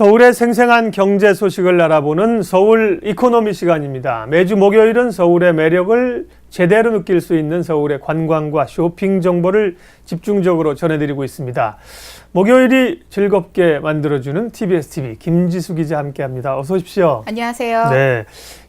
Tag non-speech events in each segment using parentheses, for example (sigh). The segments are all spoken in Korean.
서울의 생생한 경제 소식을 알아보는 서울 이코노미 시간입니다. 매주 목요일은 서울의 매력을 제대로 느낄 수 있는 서울의 관광과 쇼핑 정보를 집중적으로 전해드리고 있습니다. 목요일이 즐겁게 만들어주는 TBS TV 김지수 기자 함께합니다. 어서 오십시오. 안녕하세요. 네,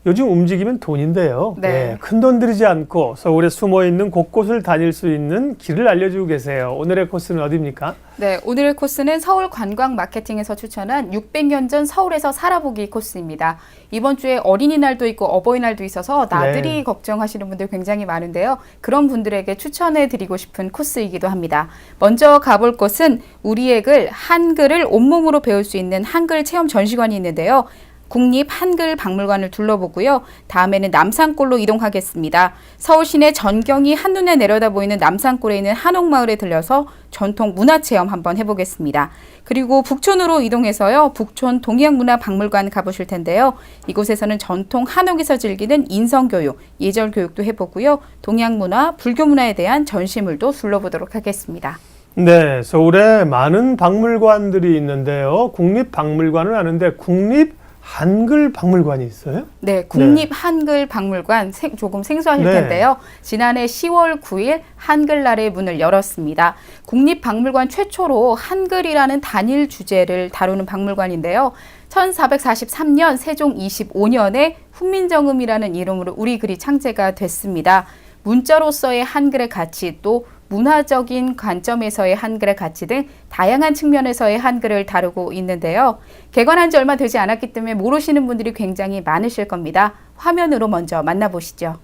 요즘 움직이면 돈인데요. 네. 큰돈 들이지 않고 서울에 숨어 있는 곳곳을 다닐 수 있는 길을 알려주고 계세요. 오늘의 코스는 어디입니까? 네, 오늘의 코스는 서울 관광 마케팅에서 추천한 600년 전 서울에서 살아보기 코스입니다. 이번 주에 어린이날도 있고 어버이날도 있어서 나들이 네. 걱정하시는 분들 굉장히 많은데요. 그런 분들에게 추천해 드리고 싶은 코스이기도 합니다. 먼저 가볼 곳은 우리 액을 한글을 온몸으로 배울 수 있는 한글 체험 전시관이 있는데요. 국립 한글 박물관을 둘러보고요. 다음에는 남산골로 이동하겠습니다. 서울 시내 전경이 한눈에 내려다 보이는 남산골에 있는 한옥마을에 들려서 전통 문화 체험 한번 해보겠습니다. 그리고 북촌으로 이동해서요. 북촌 동양문화박물관 가보실 텐데요. 이곳에서는 전통 한옥에서 즐기는 인성교육, 예절교육도 해보고요. 동양문화, 불교문화에 대한 전시물도 둘러보도록 하겠습니다. 네, 서울에 많은 박물관들이 있는데요. 국립박물관은 아는데 국립 한글 박물관이 있어요? 네, 국립 한글 박물관 생- 조금 생소하실 네. 텐데요. 지난해 10월 9일 한글날의 문을 열었습니다. 국립 박물관 최초로 한글이라는 단일 주제를 다루는 박물관인데요. 1443년 세종 25년에 훈민정음이라는 이름으로 우리 글이 창제가 됐습니다. 문자로서의 한글의 가치 또 문화적인 관점에서의 한글의 가치 등 다양한 측면에서의 한글을 다루고 있는데요. 개관한 지 얼마 되지 않았기 때문에 모르시는 분들이 굉장히 많으실 겁니다. 화면으로 먼저 만나보시죠.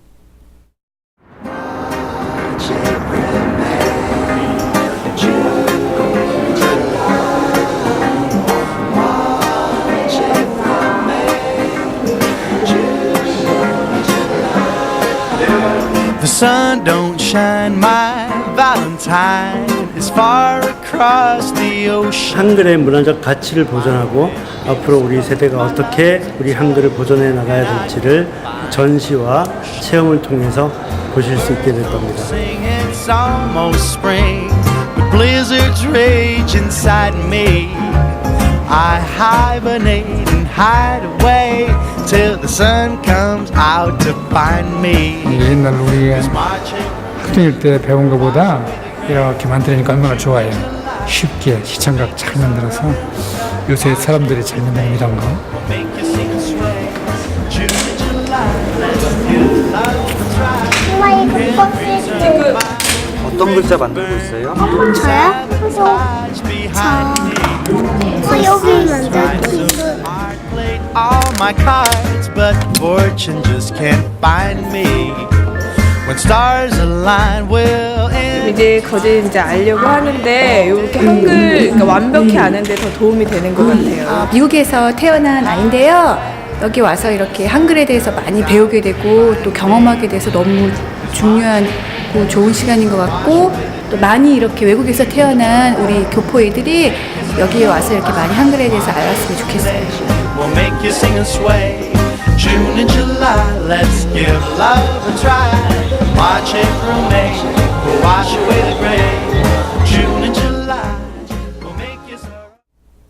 Valentine is far across the ocean. 한글의 문화적 가치를 보존하고 앞으로 우리 세대가 어떻게 우리 한글을 보존해 나가야 될지를 전시와 체험을 통해서 보실 수 있게 될 겁니다. Sing it's almost spring, but blizzards rage inside me. I hibernate and hide away till the sun comes out to find me. 옛날 Marching 학생일 때 배운 것보다 이렇게 만들으니까 얼마나 좋아요. 쉽게 시청각 잘 만들어서 요새 사람들이 잘 만드는 이런 거. 엄마 이거 껍질 어떤 글자 만들고 있어요? 저요? me. 저 여기 played all my cards, but fortune just can't find me. When stars align, we'll end. 이제 거제 이제 알려고 하는데 이렇게 한글 그러니까 완벽히 아는데 더 도움이 되는 것 같아요. 미국에서 태어난 아이인데요. 여기 와서 이렇게 한글에 대해서 많이 배우게 되고 또 경험하게 돼서 너무 중요한 고 좋은 시간인 것 같고 또 많이 이렇게 외국에서 태어난 우리 교포이들이 여기에 와서 이렇게 많이 한글에 대해서 알았으면 좋겠어요. We'll make you sing and sway. June and July, let's give love a try. March, April, May, we'll wash away the gray. June and July, we'll make you so.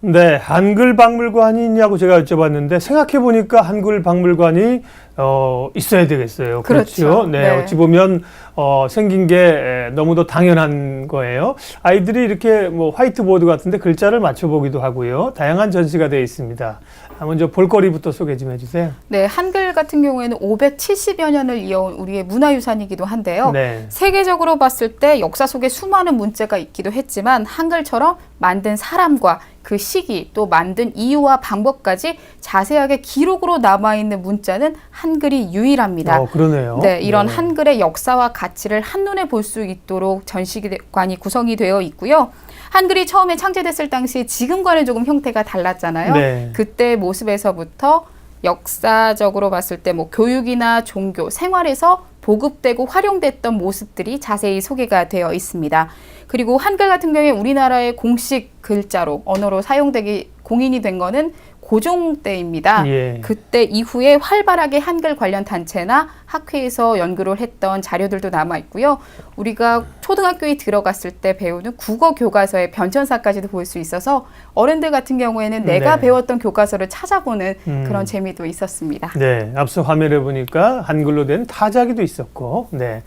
네, 한글 박물관이 있냐고 제가 여쭤봤는데 생각해 보니까 한글 박물관이 어, 있어야 되겠어요. 그렇죠. 네, 네. 어찌 보면 어, 생긴 게 에, 너무도 당연한 거예요. 아이들이 이렇게 뭐 화이트보드 같은데 글자를 맞춰보기도 하고요. 다양한 전시가 되어 있습니다. 아, 먼저 볼거리부터 소개 좀 해주세요. 네, 한글 같은 경우에는 570여 년을 이어온 우리의 문화유산이기도 한데요. 네. 세계적으로 봤을 때 역사 속에 수많은 문제가 있기도 했지만 한글처럼 만든 사람과 그 시기 또 만든 이유와 방법까지 자세하게 기록으로 남아있는 문자는 한글이 유일합니다. 어, 그러네요. 네, 이런 네. 한글의 역사와 가치를 한눈에 볼 수 있도록 전시관이 구성이 되어 있고요. 한글이 처음에 창제됐을 당시 지금과는 조금 형태가 달랐잖아요. 네. 그때 모습에서부터 역사적으로 봤을 때 뭐 교육이나 종교, 생활에서 보급되고 활용됐던 모습들이 자세히 소개가 되어 있습니다. 그리고 한글 같은 경우에 우리나라의 공식 글자로 언어로 사용되기 공인이 된 거는 고종 때입니다. 예. 그때 이후에 활발하게 한글 관련 단체나 학회에서 연구를 했던 자료들도 남아 있고요. 우리가 초등학교에 들어갔을 때 배우는 국어 교과서의 변천사까지도 볼 수 있어서 어른들 같은 경우에는 내가 네. 배웠던 교과서를 찾아보는 음. 그런 재미도 있었습니다. 네, 앞서 화면에 보니까 한글로 된 타자기도 있었고, 네.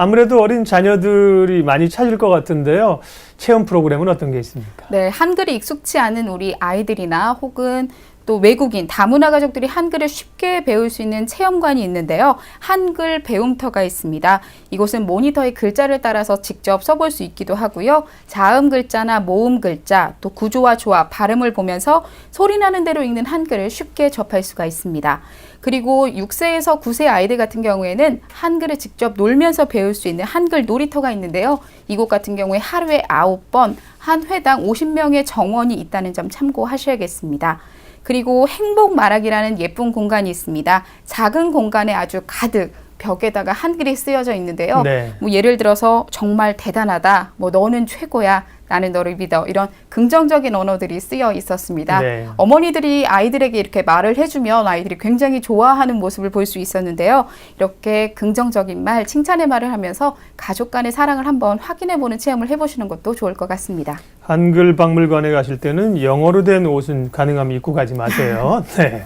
아무래도 어린 자녀들이 많이 찾을 것 같은데요. 체험 프로그램은 어떤 게 있습니까? 네, 한글이 익숙치 않은 우리 아이들이나 혹은 또 외국인 다문화 가족들이 한글을 쉽게 배울 수 있는 체험관이 있는데요. 한글 배움터가 있습니다. 이곳은 모니터의 글자를 따라서 직접 써볼 수 있기도 하고요. 자음 글자나 모음 글자, 또 구조와 조합, 발음을 보면서 소리 나는 대로 읽는 한글을 쉽게 접할 수가 있습니다. 그리고 6세에서 9세 아이들 같은 경우에는 한글을 직접 놀면서 배울 수 있는 한글 놀이터가 있는데요. 이곳 같은 경우에 하루에 9번, 한 회당 50명의 정원이 있다는 점 참고하셔야겠습니다. 그리고 행복 말하기라는 예쁜 공간이 있습니다. 작은 공간에 아주 가득 벽에다가 한글이 쓰여져 있는데요. 네. 뭐 예를 들어서 정말 대단하다, 뭐 너는 최고야, 나는 너를 믿어 이런 긍정적인 언어들이 쓰여 있었습니다. 네. 어머니들이 아이들에게 이렇게 말을 해주면 아이들이 굉장히 좋아하는 모습을 볼 수 있었는데요. 이렇게 긍정적인 말, 칭찬의 말을 하면서 가족 간의 사랑을 한번 확인해보는 체험을 해보시는 것도 좋을 것 같습니다. 한글 박물관에 가실 때는 영어로 된 옷은 가능하면 입고 가지 마세요. (laughs) 네.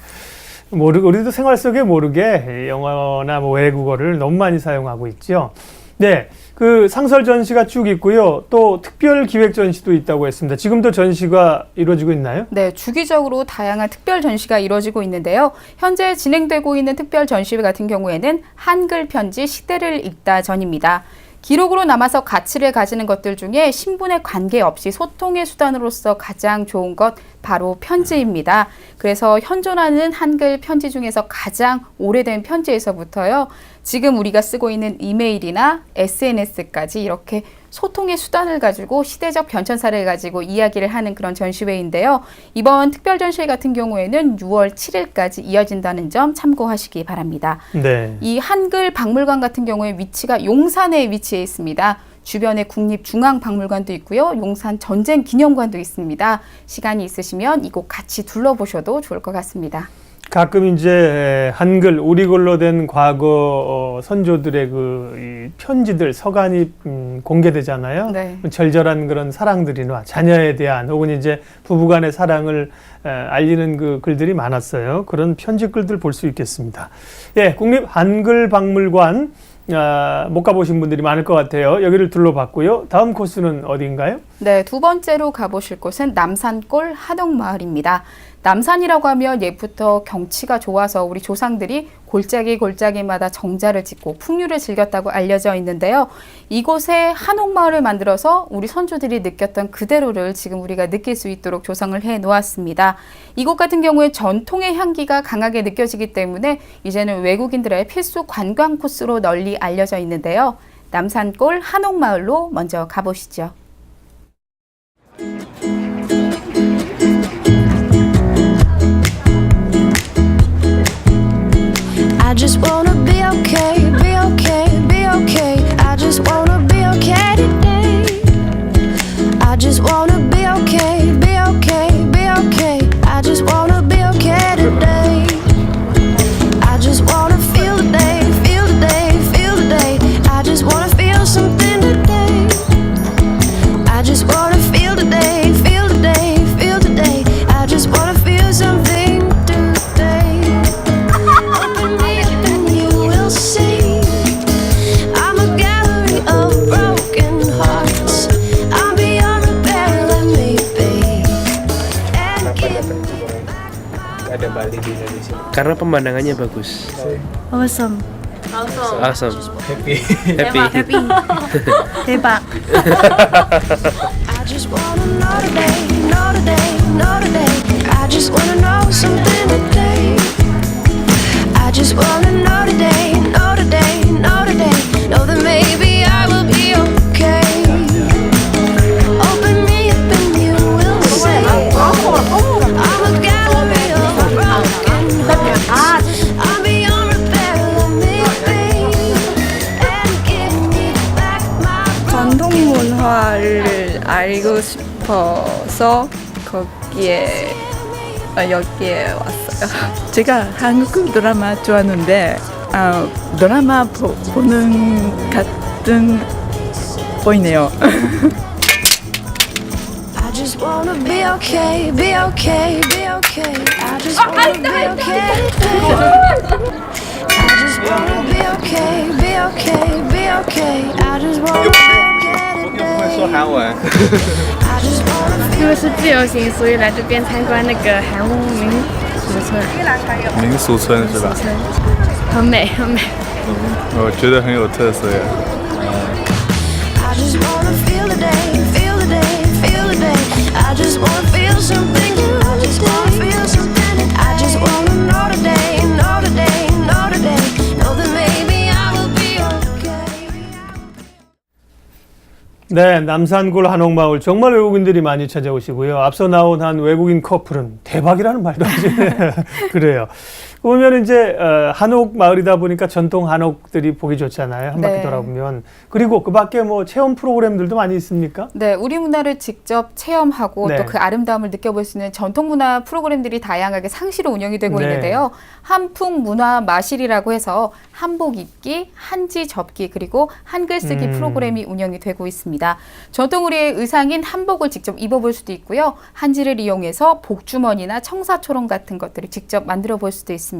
모르, 우리도 생활 속에 모르게 영어나 뭐 외국어를 너무 많이 사용하고 있죠. 네. 그 상설 전시가 쭉 있고요. 또 특별 기획 전시도 있다고 했습니다. 지금도 전시가 이루어지고 있나요? 네, 주기적으로 다양한 특별 전시가 이루어지고 있는데요. 현재 진행되고 있는 특별 전시 같은 경우에는 한글 편지 시대를 읽다 전입니다. 기록으로 남아서 가치를 가지는 것들 중에 신분에 관계없이 소통의 수단으로서 가장 좋은 것 바로 편지입니다. 그래서 현존하는 한글 편지 중에서 가장 오래된 편지에서부터요. 지금 우리가 쓰고 있는 이메일이나 SNS까지 이렇게 소통의 수단을 가지고 시대적 변천사를 가지고 이야기를 하는 그런 전시회인데요. 이번 특별 전시회 같은 경우에는 6월 7일까지 이어진다는 점 참고하시기 바랍니다. 네. 이 한글 박물관 같은 경우에 위치가 용산에 위치해 있습니다. 주변에 국립중앙박물관도 있고요. 용산 전쟁 기념관도 있습니다. 시간이 있으시면 이곳 같이 둘러보셔도 좋을 것 같습니다. 가끔 이제 한글 우리글로 된 과거 어, 선조들의 그이 편지들 서간이 음, 공개되잖아요. 네. 절절한 그런 사랑들이나 자녀에 대한 혹은 이제 부부간의 사랑을 에, 알리는 그 글들이 많았어요. 그런 편지 글들 볼 수 있겠습니다. 예, 국립 한글 박물관 아, 못 가보신 분들이 많을 것 같아요. 여기를 둘러봤고요. 다음 코스는 어디인가요? 네, 두 번째로 가보실 곳은 남산골 한옥마을입니다. 남산이라고 하면 예부터 경치가 좋아서 우리 조상들이 골짜기 골짜기마다 정자를 짓고 풍류를 즐겼다고 알려져 있는데요. 이곳에 한옥마을을 만들어서 우리 선조들이 느꼈던 그대로를 지금 우리가 느낄 수 있도록 조성을 해 놓았습니다. 이곳 같은 경우에 전통의 향기가 강하게 느껴지기 때문에 이제는 외국인들의 필수 관광 코스로 널리 알려져 있는데요. 남산골 한옥마을로 먼저 가보시죠. Karena pemandangannya bagus Awesome. awesome happy happy Happy. 대박. (laughs) I just wanna know today, know today, know today. 싶어서 거기에 여기에 왔어요. 제가 한국 드라마 좋아하는데 아, 드라마 보, 보는 같은 보이네요. I just wanna be okay, be okay, be okay. I just wanna be okay. I just wanna be okay, be okay, be okay. I just wanna be okay 因为是自由行，所以来这边参观那个韩屋民俗村，民俗村是吧？很美很美。我觉得很有特色呀。I 네, 남산골 한옥마을 정말 외국인들이 많이 찾아오시고요. 앞서 나온 한 외국인 커플은 대박이라는 말도 하지. (laughs) 그래요. 보면 이제 어, 한옥 마을이다 보니까 전통 한옥들이 보기 좋잖아요. 한 바퀴 네. 돌아보면. 그리고 그 밖에 뭐 체험 프로그램들도 많이 있습니까? 네, 우리 문화를 직접 체험하고 네. 또 그 아름다움을 느껴볼 수 있는 전통 문화 프로그램들이 다양하게 상시로 운영이 되고 네. 있는데요. 한풍 문화 마실이라고 해서 한복 입기, 한지 접기 그리고 한글 쓰기 음. 프로그램이 운영이 되고 있습니다. 전통 우리의 의상인 한복을 직접 입어볼 수도 있고요. 한지를 이용해서 복주머니나 청사초롱 같은 것들을 직접 만들어 볼 수도 있습니다.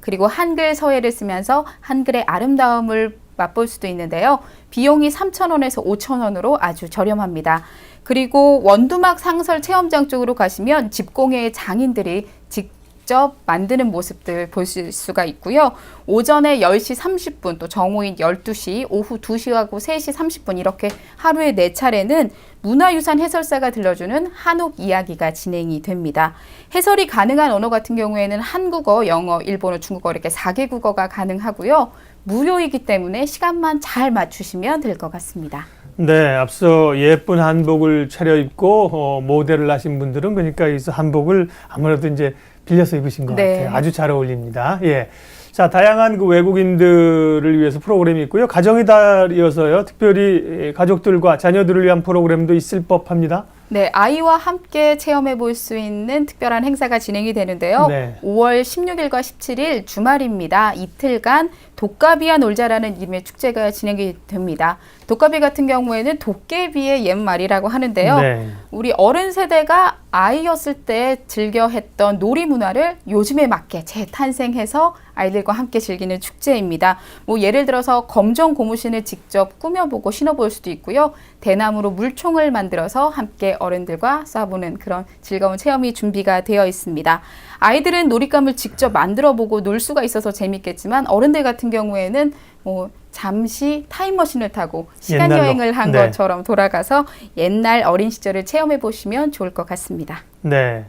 그리고 한글 서예를 쓰면서 한글의 아름다움을 맛볼 수도 있는데요. 비용이 3,000원에서 5,000원으로 아주 저렴합니다. 그리고 원두막 상설 체험장 쪽으로 가시면 집공예 장인들이 직 접 만드는 모습들 보실 수가 있고요. 오전에 10시 30분, 또 정오인 12시, 오후 2시하고 3시 30분 이렇게 하루에 네 차례는 문화유산 해설사가 들려주는 한옥 이야기가 진행이 됩니다. 해설이 가능한 언어 같은 경우에는 한국어, 영어, 일본어, 중국어 이렇게 4개 국어가 가능하고요. 무료이기 때문에 시간만 잘 맞추시면 될 것 같습니다. 네, 앞서 예쁜 한복을 차려입고 어, 모델을 하신 분들은 그러니까 이 한복을 아무래도 이제 빌려서 입으신 것 네. 같아요. 아주 잘 어울립니다. 예. 자, 다양한 그 외국인들을 위해서 프로그램이 있고요. 가정의 달이어서요. 특별히 가족들과 자녀들을 위한 프로그램도 있을 법합니다. 네, 아이와 함께 체험해 볼 수 있는 특별한 행사가 진행이 되는데요. 네. 5월 16일과 17일 주말입니다. 이틀간 독가비와 놀자라는 이름의 축제가 진행이 됩니다. 독가비 같은 경우에는 도깨비의 옛말이라고 하는데요. 네. 우리 어른 세대가 아이였을 때 즐겨 했던 놀이 문화를 요즘에 맞게 재탄생해서 아이들과 함께 즐기는 축제입니다. 뭐 예를 들어서 검정 고무신을 직접 꾸며보고 신어볼 수도 있고요. 대나무로 물총을 만들어서 함께 어른들과 쏴보는 그런 즐거운 체험이 준비가 되어 있습니다. 아이들은 놀잇감을 직접 만들어보고 놀 수가 있어서 재밌겠지만 어른들 같은 경우에는 뭐 잠시 타임머신을 타고 시간 옛날로. 여행을 한 네. 것처럼 돌아가서 옛날 어린 시절을 체험해 보시면 좋을 것 같습니다. 네.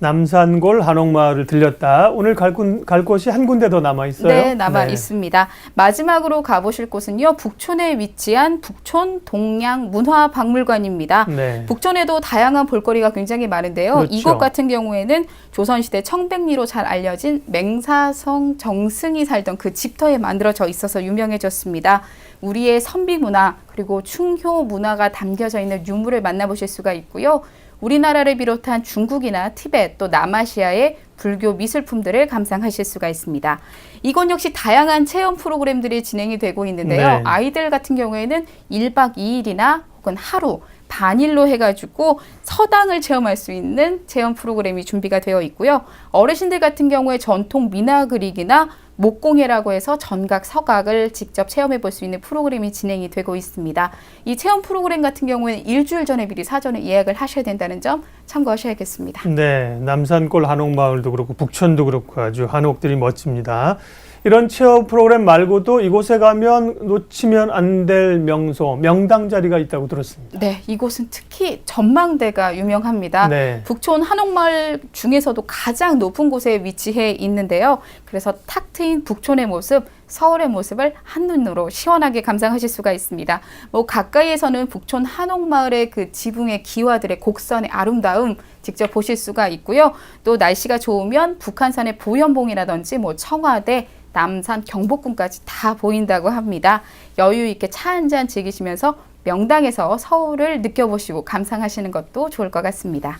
남산골 한옥마을을 들렸다. 오늘 갈, 군, 갈 곳이 한 군데 더 남아 있어요. 네, 남아 있습니다. 마지막으로 가보실 곳은요, 북촌에 위치한 북촌 동양 문화박물관입니다. 네. 북촌에도 다양한 볼거리가 굉장히 많은데요. 그렇죠. 이곳 같은 경우에는 조선시대 청백리로 잘 알려진 맹사성 정승이 살던 그 집터에 만들어져 있어서 유명해졌습니다. 우리의 선비 문화 그리고 충효 문화가 담겨져 있는 유물을 만나보실 수가 있고요. 우리나라를 비롯한 중국이나 티베트 또 남아시아의 불교 미술품들을 감상하실 수가 있습니다. 이곳 역시 다양한 체험 프로그램들이 진행이 되고 있는데요. 네. 아이들 같은 경우에는 1박 2일이나 혹은 하루 반일로 해가지고 서당을 체험할 수 있는 체험 프로그램이 준비가 되어 있고요. 어르신들 같은 경우에 전통 미나 그리기나 목공예라고 해서 전각, 서각을 직접 체험해 볼 수 있는 프로그램이 진행이 되고 있습니다. 이 체험 프로그램 같은 경우에는 일주일 전에 미리 사전에 예약을 하셔야 된다는 점 참고하셔야겠습니다. 네, 남산골 한옥마을도 그렇고 북촌도 그렇고 아주 한옥들이 멋집니다. 이런 체험 프로그램 말고도 이곳에 가면 놓치면 안 될 명소, 명당 자리가 있다고 들었습니다. 네, 이곳은 특히 전망대가 유명합니다. 네. 북촌 한옥마을 중에서도 가장 높은 곳에 위치해 있는데요. 그래서 탁 트인 북촌의 모습, 서울의 모습을 한눈으로 시원하게 감상하실 수가 있습니다. 뭐 가까이에서는 북촌 한옥마을의 그 지붕의 기와들의 곡선의 아름다움 직접 보실 수가 있고요. 또 날씨가 좋으면 북한산의 보현봉이라든지 뭐 청와대, 남산, 경복궁까지 다 보인다고 합니다. 여유 있게 차 한 잔 즐기시면서 명당에서 서울을 느껴보시고 감상하시는 것도 좋을 것 같습니다.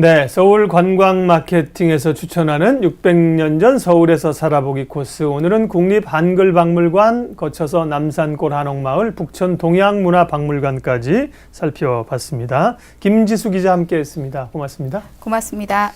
네, 서울 관광 마케팅에서 추천하는 600년 전 서울에서 살아보기 코스. 오늘은 국립 한글박물관 거쳐서 남산골 한옥마을 북천 동양문화박물관까지 살펴봤습니다. 김지수 기자 함께했습니다. 고맙습니다. 고맙습니다.